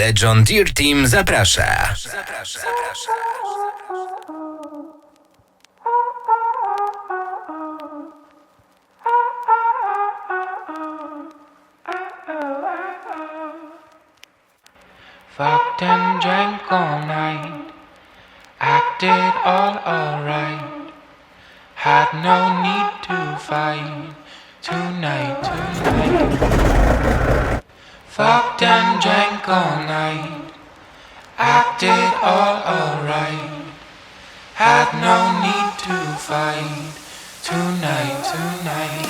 The John Deere Team zaprasza. Zaprasza. zaprasza. Fucked and drank all night, acted all alright. Had no need to fight tonight, tonight. Fucked and drank all night, acted all alright. Had no need to fight tonight, tonight.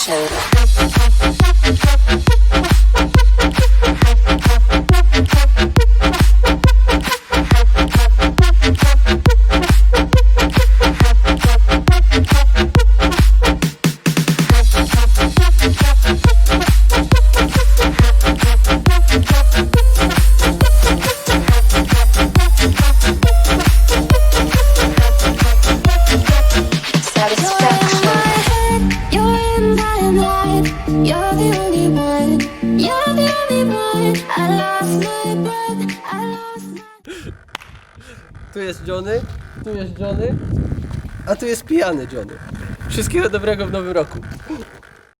Satisfaction. Tu jest Johnny, tu jest Johnny, a tu jest pijany Johnny. Wszystkiego dobrego w nowym roku.